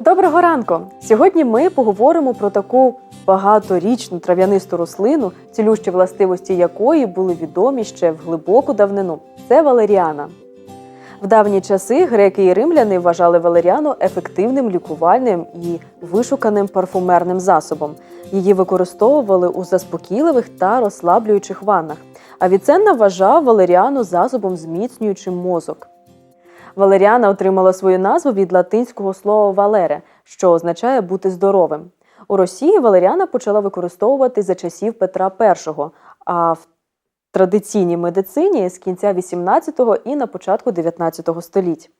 Доброго ранку! Сьогодні ми поговоримо про таку багаторічну трав'янисту рослину, цілющі властивості якої були відомі ще в глибоку давнину. Це валеріана. В давні часи греки і римляни вважали валеріану ефективним лікувальним і вишуканим парфумерним засобом. Її використовували у заспокійливих та розслаблюючих ваннах. Авіценна вважав валеріану засобом зміцнюючим мозок. Валеріана отримала свою назву від латинського слова валере, що означає бути здоровим. У Росії валеріана почала використовувати за часів Петра І, а в традиційній медицині з кінця 18-го і на початку 19 століть.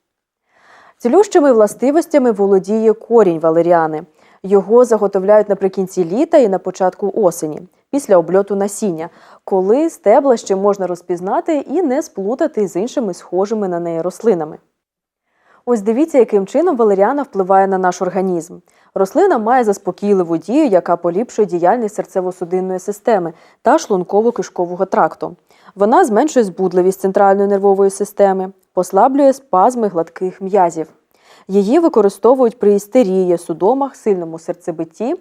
Цілющими властивостями володіє корінь валеріани. Його заготовляють наприкінці літа і на початку осені, після обльоту насіння, коли стебла ще можна розпізнати і не сплутати з іншими схожими на неї рослинами. Ось дивіться, яким чином валеріана впливає на наш організм. Рослина має заспокійливу дію, яка поліпшує діяльність серцево-судинної системи та шлунково-кишкового тракту. Вона зменшує збудливість центральної нервової системи, послаблює спазми гладких м'язів. Її використовують при істерії, судомах, сильному серцебитті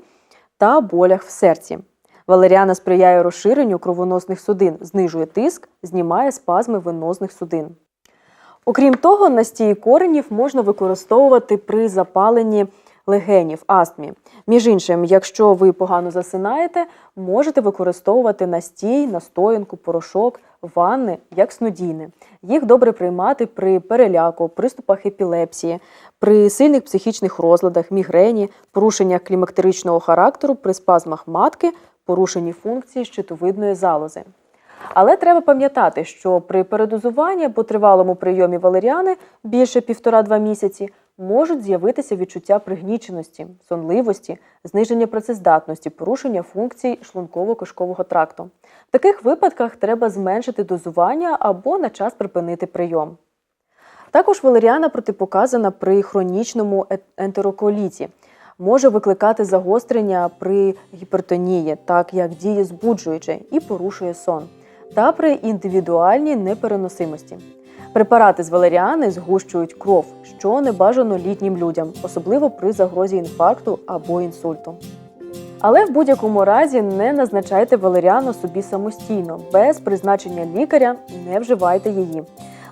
та болях в серці. Валеріана сприяє розширенню кровоносних судин, знижує тиск, знімає спазми венозних судин. Окрім того, настій коренів можна використовувати при запаленні легенів, астмі. Між іншим, якщо ви погано засинаєте, можете використовувати настій, настоянку, порошок, ванни як снодійне. Їх добре приймати при переляку, приступах епілепсії, при сильних психічних розладах, мігрені, порушеннях клімактеричного характеру, при спазмах матки, порушенні функції щитовидної залози. Але треба пам'ятати, що при передозуванні або тривалому прийомі валеріани більше півтора-два місяці можуть з'явитися відчуття пригніченості, сонливості, зниження працездатності, порушення функцій шлунково-кишкового тракту. В таких випадках треба зменшити дозування або на час припинити прийом. Також валеріана протипоказана при хронічному е- ентероколіті. Може викликати загострення при гіпертонії, так як діє збуджуюче і порушує сон, та при індивідуальній непереносимості. Препарати з валеріани згущують кров, що не бажано літнім людям, особливо при загрозі інфаркту або інсульту. Але в будь-якому разі не назначайте валеріану собі самостійно, без призначення лікаря не вживайте її.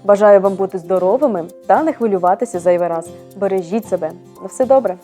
Бажаю вам бути здоровими та не хвилюватися зайвий раз. Бережіть себе. На все добре!